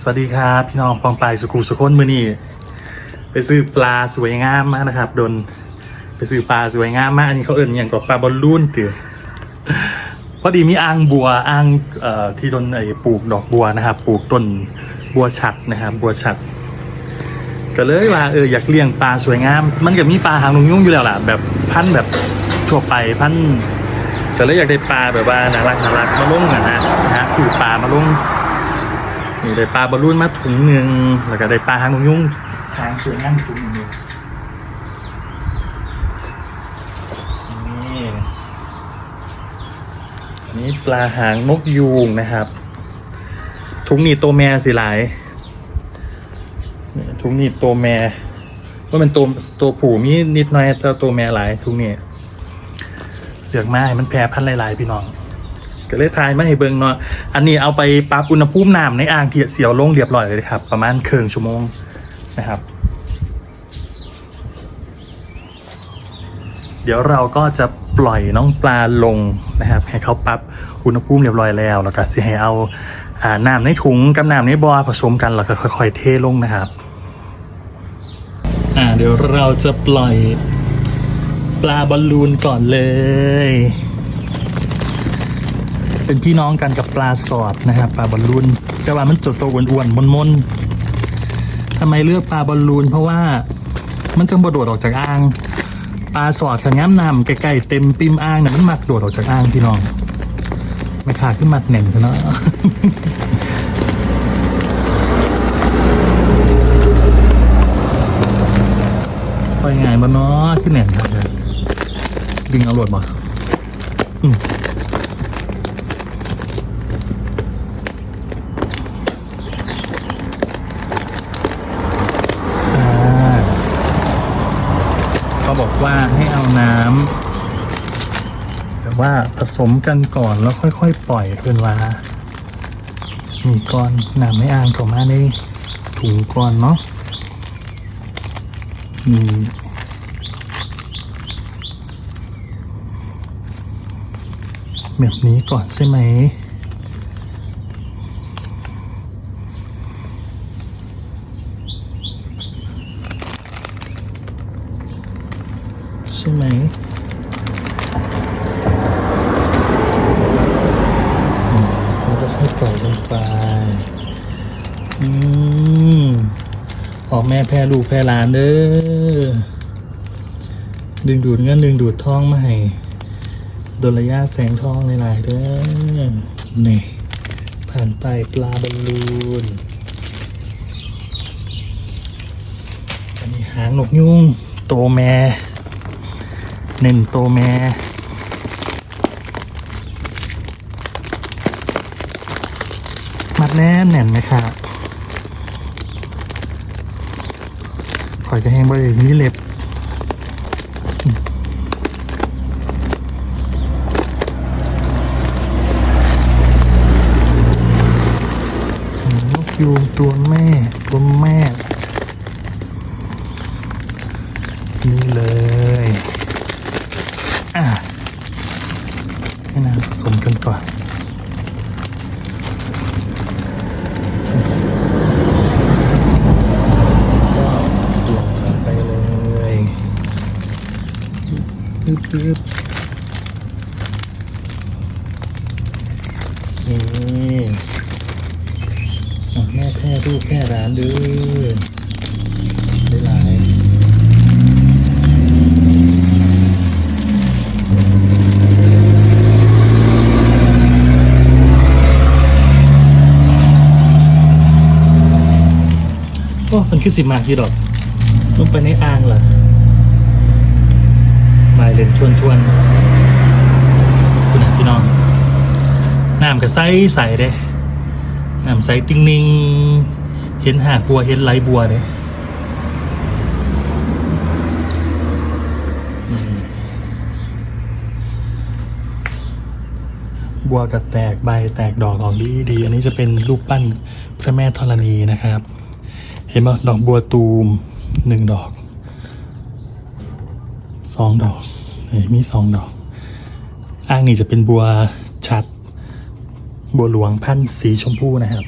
สวัสดีครับ พี่น้องปองปายสุขุสุขนมือนี่ไปซื้อปลาสวยงามมากนะครับ โดนไปซื้อปลาสวยงามมากอันนี้เขาเอิ้นอย่างกับปลาบอลลูนตือพอดีมีอ่างบัวอ่างที่โดนไอ้ปลูกดอกบัวนะครับ ปลูกต้นบัวฉัดนะครับบัวฉัดก็เลยว่าเอออยากเลี้ยงปลาสวยงาม มันก็มีปลาหางนกยุงอยู่แล้วล่ะแบบพันแบบทั่วไปพันก็เลยอยากได้ปลาแบบว่าน่ารักน่ารักมาลงอะนะนะฮะซื้อปลามาลง นี่ได้ปลาบอลลูนมาถุงหนึ่งแล้วก็ได้ปลาหางนกยุงหางสวยงามถุงหนึ่งนี่อันนี้ปลาหางนกยูงนะครับ ถุงนี้ตัวแม่สิหลายนี่ถุงนี้ตัวแม่ว่ามันตัวตัวผู้มีนิดหน่อยแต่ตัวแม่หลายถุงนี้เลือกมาให้มันแพร่พันธุ์หลายๆพี่น้อง ก็เลยทายมาให้เบิ่งเนาะอันนี้เอาไปปรับอุณหภูมิน้ำในอ่างเทียเสียวลงเรียบร้อยเลยครับ ประมาณครึ่งชั่วโมงนะครับ เดี๋ยวเราก็จะปล่อยน้องปลาลงนะครับ ให้เขาปรับอุณหภูมิเรียบร้อยแล้วแล้วก็สิให้เอาน้ำในถุงกับน้ำในบ่อผสมกันแล้วก็ค่อย ๆ เทลงนะครับอ่าเดี๋ยวเราจะปล่อยปลาบอลลูนก่อนเลย เป็นพี่น้องกันกับปลาสอดนะครับปลาบอลลูนแต่ว่ามันจดตัวอ้วนๆมนๆทำไมเลือกปลาบอลลูนเพราะว่ามันจะบโดดออกจากอ่าง ปลาสอดขันย้ำนำใกล้ๆเต็มปิมอ่างเนี่ยมันมักโดดออกจากอ่างพี่น้องไม่ขาดขึ้นมัดแหน่นเนาะไปไงบ้านาะขึ้นแหน่นครับเนี่ยดึงเอาหลดมาอืม เขาบอกว่าให้เอาน้ำแต่ว่าผสมกันก่อนแล้วค่อยๆ ปล่อยเพื่อนว่านี่ก่อนน้ำไม่อ่างเข้ามาในถุงก่อนเนาะนี่แบบนี้ก่อนใช่ไหม ช่ไหมแล้วก็ค่อยปล่อยลงไป อืมออกแม่แพร่ลูกแพร่หลานเด้อ ดึงดูดเงินดึงดูดทองมาให้ดนระยะแสงทองหลายๆเด้อ นี่ ผ่านไปปลาบอลลูน อันนี้หางนกยุงโตแม่ เน้นโตแม่มัดแน่นแน่นไหมครับคอยจะแห้งบริเวณนี้เล็บนกยูงตัวแม่ ตัวแม่ นี่เลย อะให้น้ำผ สมกันก่อนก็ลงลงไปเลยปึ๊บปึ๊บนี่แม่แพ้ลูกแค่ร้านดื้อได้หลาย โอ้มันคือสิมากที่ดอกลงไปในอ่างเหรอมายเลนทวนทวนๆคุณนะพี่น้องน้ำก็ใสใสเด้น้ำใสติ้งนิงเห็นหากบัวเห็นไหลบัวเด้บัวก็แตกใบแตกดอกออกดีดี อันนี้จะเป็นรูปปั้นพระแม่ธรณีนะครับ เห็นไหมดอกบัวตูมหนึ่งดอกสองดอกมีสองดอก อ้างนี่จะเป็นบัวชัด บัวหลวงพันธุ์สีชมพูนะครับ